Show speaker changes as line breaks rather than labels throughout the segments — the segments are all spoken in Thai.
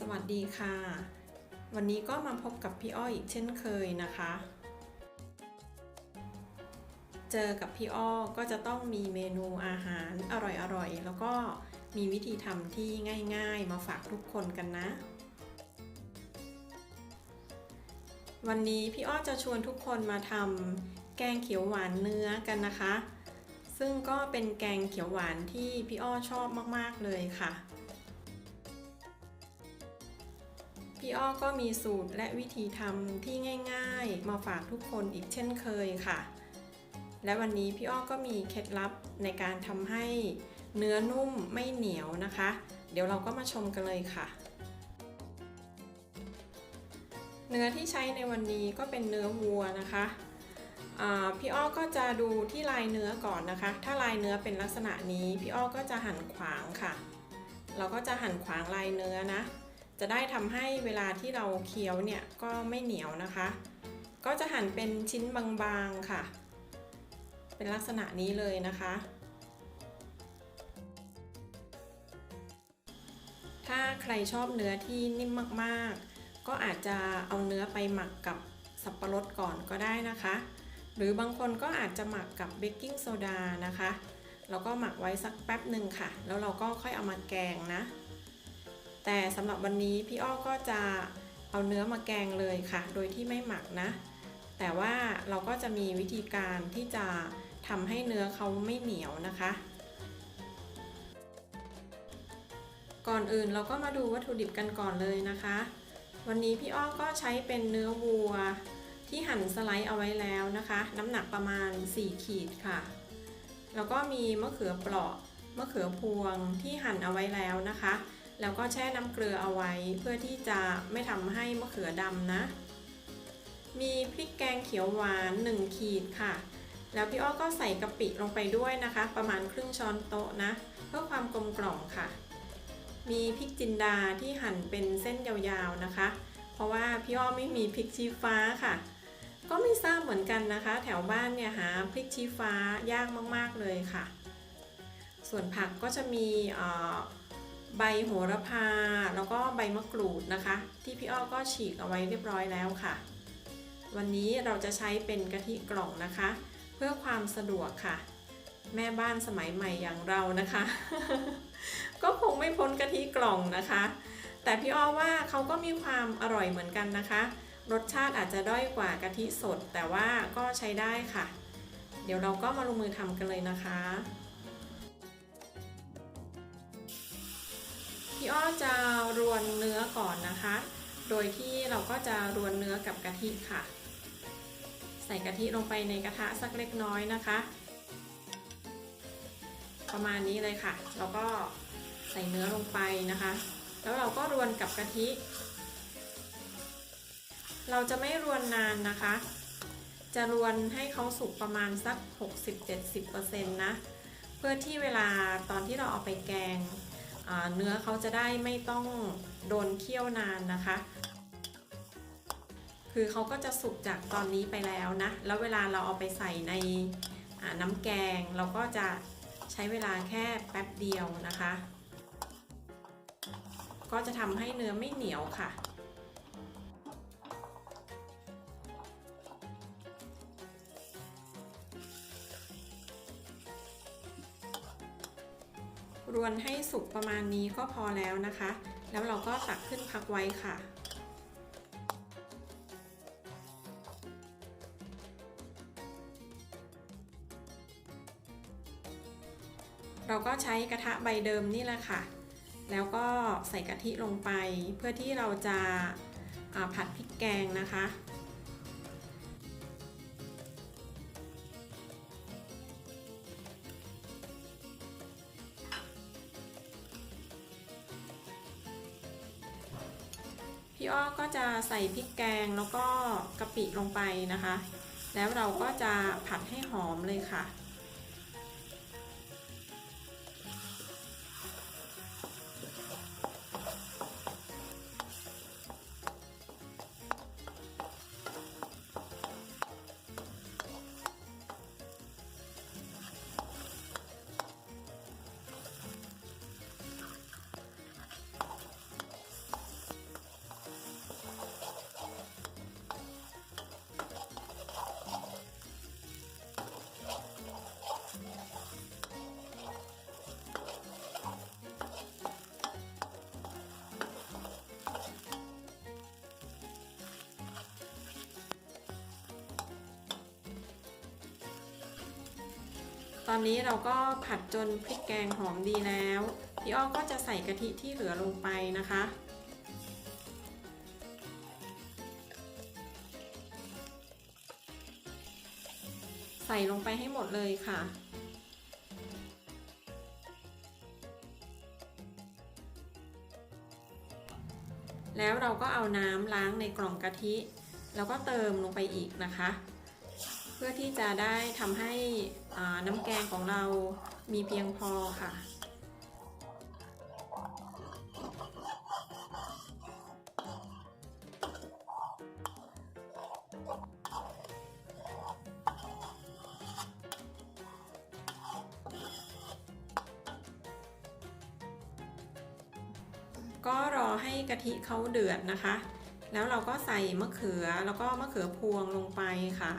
สวัสดีค่ะ วันนี้ก็มาพบกับพี่อ้ออีกเช่นเคยนะคะ เจอกับพี่อ้อก็จะต้องมีเมนูอาหารอร่อยๆ แล้วก็มีวิธีทำที่ง่ายๆ มาฝากทุกคนกันนะ วันนี้พี่อ้อจะชวนทุกคนมาทำแกงเขียวหวานเนื้อกันนะคะ ซึ่งก็เป็นแกงเขียวหวานที่พี่อ้อชอบมากๆเลยค่ะ พี่อ้อก็มีสูตรและวิธีทำที่ง่ายๆ มาฝากทุกคนอีกเช่นเคยค่ะ และวันนี้พี่อ้อก็มีเคล็ดลับในการทำให้เนื้อนุ่มไม่เหนียวนะคะ เดี๋ยวเราก็มาชมกันเลยค่ะ เนื้อที่ใช้ในวันนี้ก็เป็นเนื้อวัวนะคะพี่อ้อก็จะดูที่ลายเนื้อก่อนนะคะ ถ้าลายเนื้อเป็นลักษณะนี้ พี่อ้อก็จะหั่นขวางค่ะ เราก็จะหั่นขวางลายเนื้อนะ จะได้ทำให้เวลาที่เราเคี้ยวเนี่ยก็ไม่เหนียวนะคะ ก็จะหั่นเป็นชิ้นบางๆค่ะ เป็นลักษณะนี้เลยนะคะ ถ้าใครชอบเนื้อที่นิ่มมากๆ ก็อาจจะเอาเนื้อไปหมักกับสับปะรดก่อนก็ได้นะคะ หรือบางคนก็อาจจะหมักกับเบกกิ้งโซดานะคะ แล้วก็หมักไว้สักแป๊บหนึ่งค่ะ แล้วเราก็ค่อยเอามาแกงนะ แต่สำหรับวันนี้พี่อ้อก็จะเอาเนื้อมาแกงเลยค่ะ โดยที่ไม่หมักนะ แต่ว่าเราก็จะมีวิธีการที่จะทำให้เนื้อเขาไม่เหนียวนะคะ ก่อนอื่นเราก็มาดูวัตถุดิบกันก่อนเลยนะคะ วันนี้พี่อ้อก็ใช้เป็นเนื้อวัวที่หั่นสไลด์เอาไว้แล้วนะคะ น้ำหนักประมาณ 4 ขีดค่ะ แล้วก็มีมะเขือเปราะมะเขือพวงที่หั่นเอาไว้แล้วนะคะ แล้วก็แช่น้ำเกลือเอาไว้เพื่อที่จะไม่ทำให้มะเขือดำนะ มีพริกแกงเขียวหวาน 1 ขีดค่ะ แล้วพี่อ้อก็ใส่กะปิลงไปด้วยนะคะ ประมาณครึ่งช้อนโต๊ะนะ เพื่อความกลมกล่อมค่ะ มีพริกจินดาที่หั่นเป็นเส้นยาวๆนะคะ เพราะว่าพี่อ้อไม่มีพริกชี้ฟ้าค่ะ ก็ไม่ทราบเหมือนกันนะคะ แถวบ้านเนี่ยหาพริกชี้ฟ้ายากมากๆเลยค่ะ ส่วนผักก็จะมี ใบโหระพา แล้วก็ใบมะกรูดนะคะ ที่พี่อ้อก็ฉีกเอาไว้เรียบร้อยแล้วค่ะ วันนี้เราจะใช้เป็นกะทิกล่องนะคะ เพื่อความสะดวกค่ะ แม่บ้านสมัยใหม่อย่างเรานะคะ ก็คงไม่พ้นกะทิกล่องนะคะ แต่พี่อ้อว่าเขาก็มีความอร่อยเหมือนกันนะคะ รสชาติอาจจะด้อยกว่ากะทิสด แต่ว่าก็ใช้ได้ค่ะ เดี๋ยวเราก็มาลงมือทำกันเลยนะคะ โดยที่เราก็จะรวนเนื้อกับกะทิค่ะ ใส่กะทิลงไปในกระทะสักเล็กน้อยนะคะ ประมาณนี้เลยค่ะแล้วก็ใส่เนื้อลงไปนะคะ แล้วเราก็รวนกับกะทิ เราจะไม่รวนนานนะคะ จะรวนให้เขาสุกประมาณสัก 60-70%นะ เพื่อที่เวลาตอนที่เราเอาไปแกงเนื้อเขาจะได้ไม่ต้อง โดนเคี่ยวนานนะคะ คือเขาก็จะสุกจากตอนนี้ไปแล้วนะ แล้วเวลาเราเอาไปใส่ในน้ำแกง เราก็จะใช้เวลาแค่แป๊บเดียวนะคะ ก็จะทำให้เนื้อไม่เหนียวค่ะรวนให้สุกประมาณนี้ก็พอแล้วนะคะ แล้วเราก็ตักขึ้นพักไว้ค่ะ เราก็ใช้กระทะใบเดิมนี่แหละค่ะ แล้วก็ใส่กะทิลงไปเพื่อที่เราจะผัดพริกแกงนะคะ พี่อ้อก็จะใส่พริกแกงแล้วก็กะปิลงไปนะคะ แล้วเราก็จะผัดให้หอมเลยค่ะ ตอนนี้เราก็ผัดจนพริกแกงหอมดีแล้วพี่อ้อก็จะใส่กะทิที่เหลือลงไปนะคะ ใส่ลงไปให้หมดเลยค่ะแล้วเราก็เอาน้ำล้างในกล่องกะทิ แล้วก็เติมลงไปอีกนะคะ เพื่อที่จะได้ทำให้ น้ำแกงของเรามีเพียงพอค่ะ ก็รอให้กะทิเขาเดือดนะคะ แล้วเราก็ใส่มะเขือแล้วก็มะเขือพวงลงไปค่ะ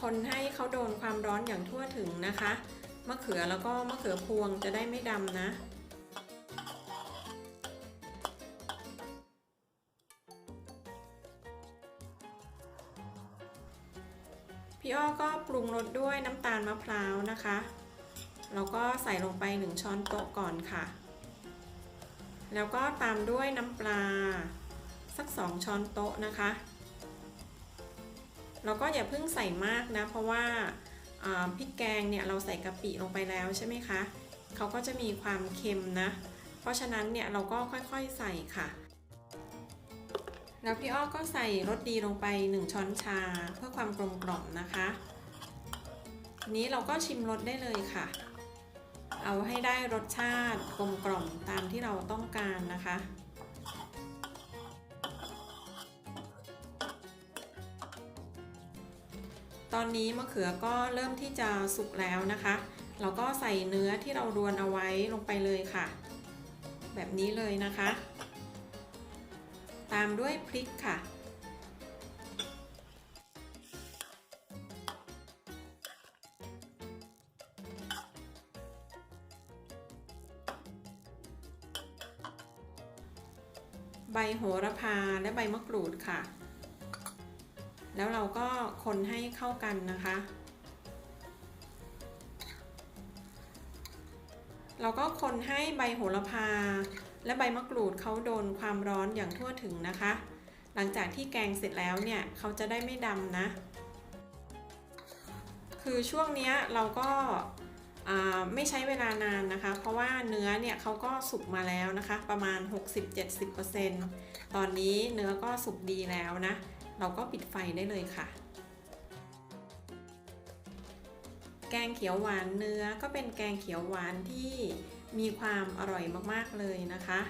คนให้เขาโดนความร้อนอย่างทั่วถึงนะคะ มะเขือแล้วก็มะเขือพวงจะได้ไม่ดำนะพี่อ้อก็ปรุงรสด้วยน้ำตาลมะพร้าวนะคะ แล้วก็ใส่ลงไป 1 ช้อนโต๊ะก่อนค่ะ แล้วก็ตามด้วยน้ำปลา สัก 2 ช้อนโต๊ะนะคะ แล้วก็อย่าเพิ่งใส่มากนะ เพราะว่าพริกแกงเนี่ยเราใส่กะปิลงไปแล้วใช่ไหมคะเขาก็จะมีความเค็มนะ เพราะฉะนั้นเนี่ยเราก็ค่อยๆใส่ค่ะ แล้วพี่อ้อก็ใส่รสดีลงไป 1 ช้อนชาเพื่อความกลมกล่อมนะคะนี้เราก็ชิมรสได้เลยค่ะ เอาให้ได้รสชาติกลมกล่อมตามที่เราต้องการนะคะ ตอนนี้มะเขือก็เริ่มที่จะสุกแล้วนะคะเราก็ใส่เนื้อที่เรารวนเอาไว้ลงไปเลยค่ะ แบบนี้เลยนะคะ ตามด้วยพริกค่ะ ใบโหระพาและใบมะกรูดค่ะ แล้วเราก็คนให้เข้ากันนะคะ เราก็คนให้ใบโหระพา และใบมะกรูดเขาโดนความร้อนอย่างทั่วถึงนะคะ หลังจากที่แกงเสร็จแล้วเนี่ยเขาจะได้ไม่ดำนะ คือช่วงนี้เราก็ไม่ใช้เวลานานนะคะ เพราะว่าเนื้อเนี่ยเขาก็สุกมาแล้วนะคะ ประมาณ 60-70%ตอนนี้เนื้อก็สุกดีแล้วนะ เราก็ปิดไฟได้เลยค่ะ แกงเขียวหวานเนื้อก็เป็นแกงเขียวหวานที่มีความอร่อยมากๆเลยนะคะ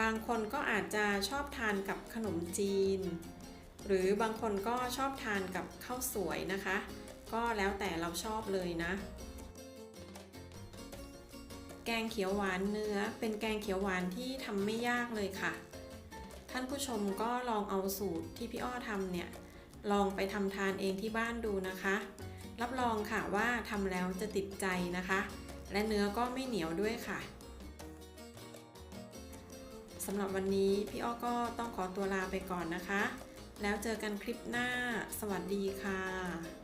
บางคนก็อาจจะชอบทานกับขนมจีน หรือบางคนก็ชอบทานกับข้าวสวยนะคะ ก็แล้วแต่เราชอบเลยนะ แกงเขียวหวานเนื้อเป็นแกงเขียวหวานที่ทำไม่ยากเลยค่ะ ท่านผู้ชมก็ลองเอาสูตรที่พี่อ้อทำเนี่ย ลองไปทำทานเองที่บ้านดูนะคะ รับรองค่ะว่าทำแล้วจะติดใจนะคะ และเนื้อก็ไม่เหนียวด้วยค่ะสำหรับวันนี้พี่อ้อก็ต้องขอตัวลาไปก่อนนะคะ แล้วเจอกันคลิปหน้า สวัสดีค่ะ